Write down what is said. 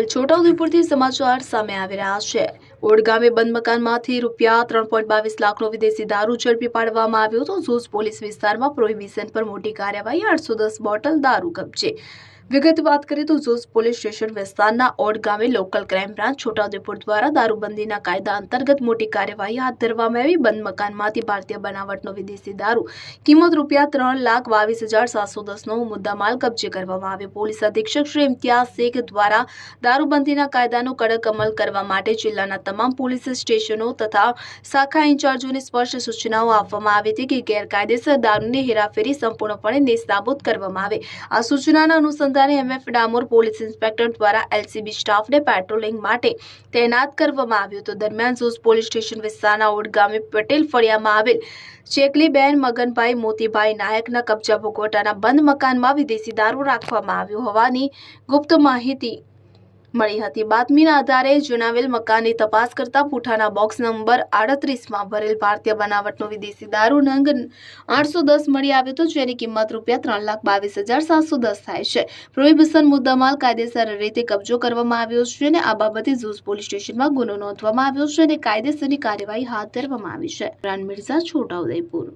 હાલ છોટાઉદેપુરથી સમાચાર સામે આવી રહ્યા છે. ઓડ ગામે બંધ મકાનમાંથી રૂપિયા ત્રણ પોઈન્ટ બાવીસ લાખનો વિદેશી દારૂ ઝડપી પાડવામાં આવ્યો હતો. ઝોઝ પોલીસ વિસ્તારમાં પ્રોહિબિશન પર મોટી કાર્યવાહી, આઠસો દસ બોટલ દારૂ કબજે વિગત વાત કરીએ તો ઝોઝ પોલીસ સ્ટેશન વિસ્તારના ઓડ ગામે લોકલ ક્રાઇમ બ્રાન્ચ છોટાઉદેપુર દ્વારા દારૂબંધીના કાયદા અંતર્ગત મોટી કાર્યવાહી હાથ ધરવામાં આવી. બંધ મકાનમાંથી ભારતીય બનાવટનો વિદેશી દારૂ, કિંમત રૂપિયા ત્રણ લાખ બાવીસ હજાર સાતસો દસનો મુદ્દામાલ કબજે કરવામાં આવ્યો. પોલીસ અધિક્ષક શ્રી ઇમ્તિયાઝ શેખ દ્વારા દારૂબંધીના કાયદાનો કડક અમલ કરવા માટે જિલ્લાના તમામ પોલીસ સ્ટેશનો તથા શાખા ઇન્ચાર્જોને સ્પષ્ટ સૂચનાઓ આપવામાં આવી હતી કે ગેરકાયદેસર દારૂની હેરાફેરી સંપૂર્ણપણે નિસ્તાબૂત કરવામાં આવે. આ સૂચનાના અનુસંધાને એમએફ ડામોર પોલીસ ઇન્સ્પેક્ટર દ્વારા એલસીબી સ્ટાફને પેટ્રોલિંગ માટે તૈનાત કરવામાં આવ્યો હતો. દરમિયાન ઝોઝ પોલીસ સ્ટેશન વિસ્તારના ઓડ પટેલ ફળિયામાં આવેલ ચેકલીબેન મગનભાઈ મોતીભાઈ નાયકના કબજા ભોગવટાના બંધ મકાનમાં વિદેશી દારૂ રાખવામાં આવ્યો હોવાની ગુપ્ત માહિતી મળી હતી. બાતમીના આધારે જણાવેલ મકાનની તપાસ કરતા પૂઠાના બોક્સ નંબર આડત્રીસમાં ભરેલ ભારતીય બનાવટનો વિદેશી દારૂ નંગ આઠસો દસ મળી આવ્યો હતો, જેની કિંમત રૂપિયા ત્રણ લાખ બાવીસ હજાર સાતસો દસ થાય છે. પ્રોહિબિશન મુદ્દામાલ કાયદેસર રીતે કબજો કરવામાં આવ્યો છે અને આ બાબતે ઝૂઝ પોલીસ સ્ટેશનમાં ગુનો નોંધવામાં આવ્યો છે અને કાયદેસરની કાર્યવાહી હાથ ધરવામાં આવી છે. રાન મિર્ઝા છોટાઉદેપુર